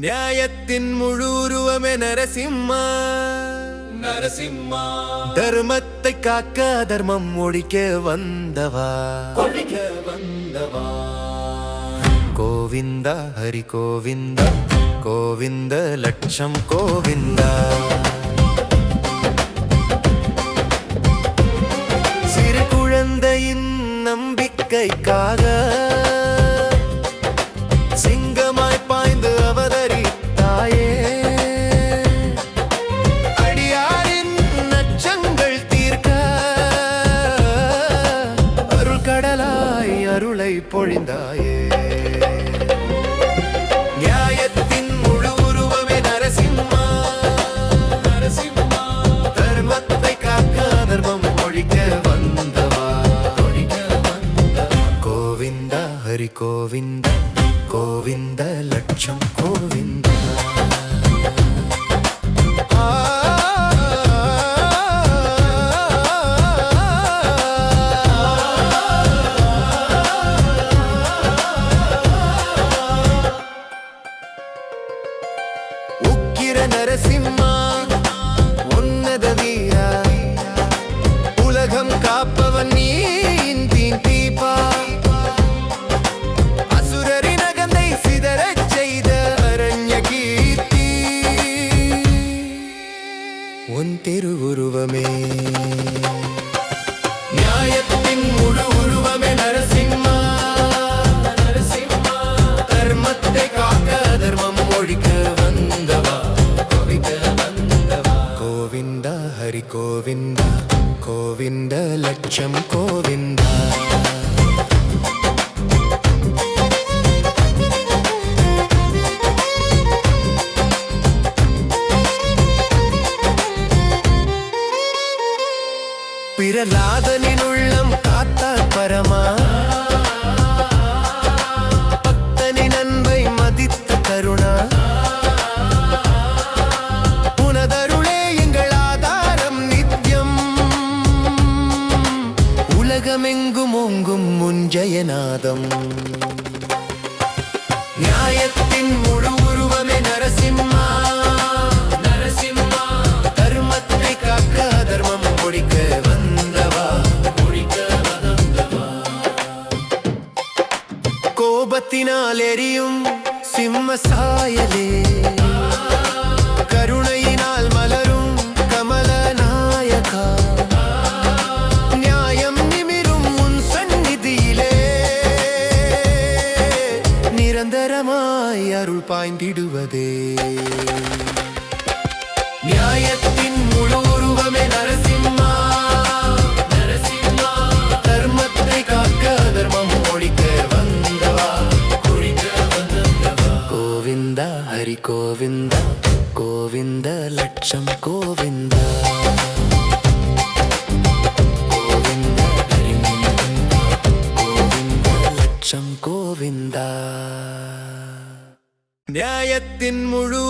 நியாயத்தின் முழு உருவமே நரசிம்மா. நரசிம்மா. தர்மத்தை காக்க தர்மம் ஒழிக்க வந்தவா. ஒழிக்க வந்தவா. கோவிந்தா ஹரி கோவிந்தா கோவிந்த லட்சம் கோவிந்தா. சிறு குழந்தையின் நம்பிக்கைக்காக கோவிந்த கோவிந்த லட்சம் கோவிந்த. உக்கிர நரசிம்மா ഗോവിന്ദ കോവിന്ദ ലക്ഷം കോവിന്ദ நாம சாயலே. கருணையினால் மலரும் கமல நாயகா நியாயம் நிமிரும் உன் சந்நிதியிலே. நிரந்தரமாய் அருள் பாய்ந்திடுவதே.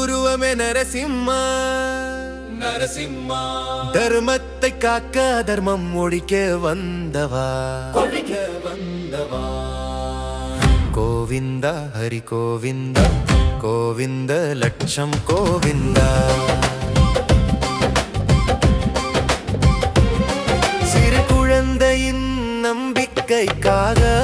உருவமே நரசிம்மா. நரசிம்மா. தர்மத்தை காக்க தர்மம் ஒழிக்க வந்தவா. ஒழிக்க வந்தவா. கோவிந்தா ஹரி கோவிந்தா கோவிந்த லட்சம் கோவிந்தா. சிறு குழந்தையின் நம்பிக்கைக்காக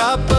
up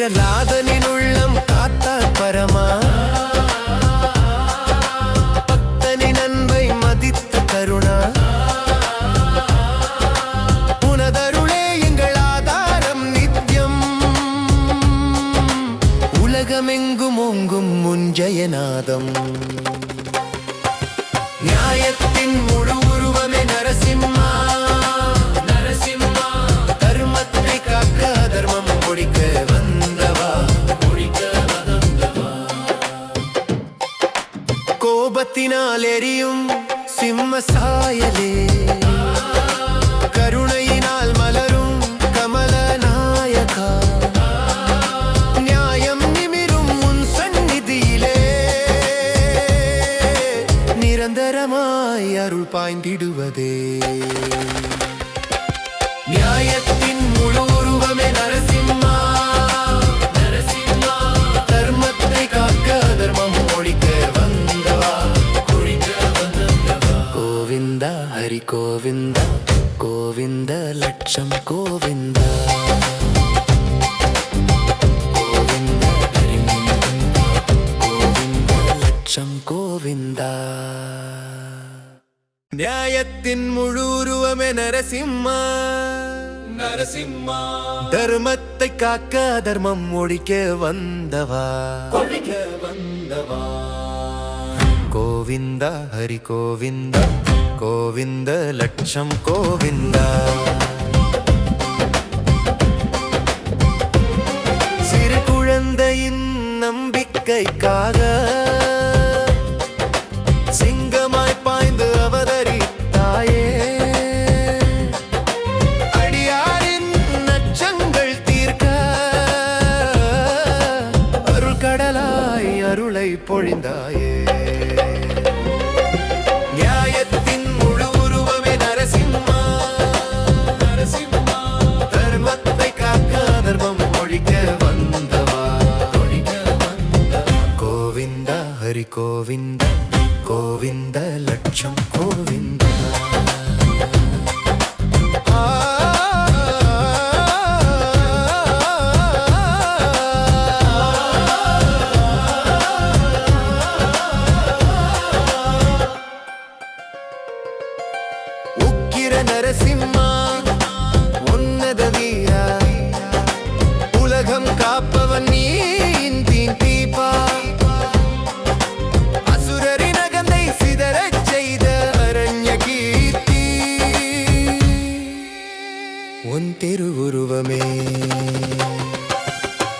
பிரலாதனின் உள்ளம் காத்தார் பரமா. பக்தனின் அன்பை மதித்த கருணா. உனதருளே எங்கள் ஆதாரம் நித்யம். உலகமெங்கும் ஓங்கும் முஞ்சயநாதம் நியாயத்தின் முழு உருவமே நரசிம்மா. கோபத்தினால் எரியும் சிம்ம சாயலே. கருணையினால் மலரும் கமல நாயகா. நியாயம் நிமிரும் உன் சந்நிதியிலே. நிரந்தரமாய் அருள் பாய்ந்திடுவதே. கோவிந்தா கோவிந்த லட்சம் கோவிந்தா. கோவிந்த கோவிந்த லட்சம் கோவிந்தா. நியாயத்தின் முழு உருவமே நரசிம்மா. நரசிம்மா. தர்மத்தை காக்க தர்மம் ஒழிக்க வந்தவா? ஒழிக்க வந்தவா? கோவிந்த ஹரி கோவிந்த கோவிந்த லட்சம் கோவிந்தா. சிறு குழந்தையின் நம்பிக்கைக்காக சிங்கமாய் பாய்ந்து அவதரித்தாயே. அடியாரின் நச்சங்கள் தீர்க்க அருள் கடலாய் அருளை கோவிந்த கோவிந்த லட்சம் கோவிந்த. உக்கிர நரசிம்மா உன் திருவுருவமே.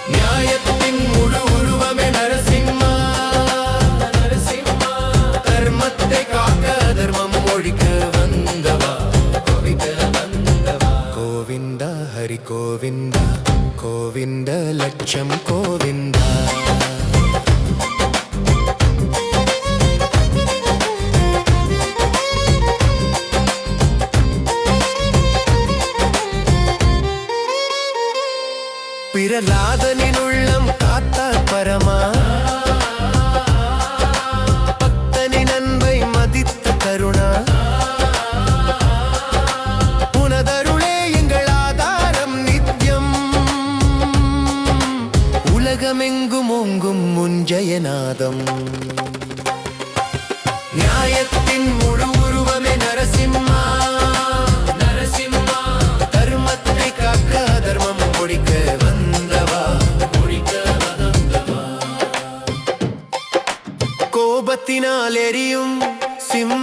நியாயத்தின் முழு உருவமே நரசிம்மா. நரசிம்மா தர்மத்தை காக்க தர்மம் ஒழிக்க வந்தவா? கோவிந்தா ஹரி கோவிந்தா. கோவிந்த லட்சம் கோவிந்தா.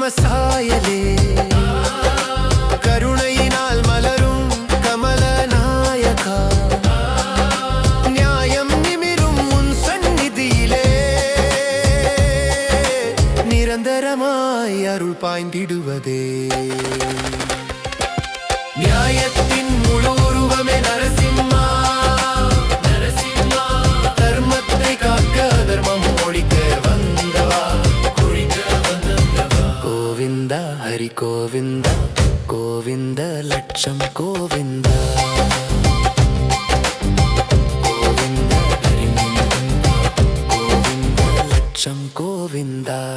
சாயலே. கருணையினால் மலரும் கமல நாயகா நியாயம் நிமிரும் உன் சந்நிதியிலே. நிரந்தரமாய் அருள் பாய்ந்திடுவதே. ஹரி கோவிந்தா கோவிந்த லட்சம் கோவிந்தா. கோவிந்த கோவிந்த லட்சம் கோவிந்தா.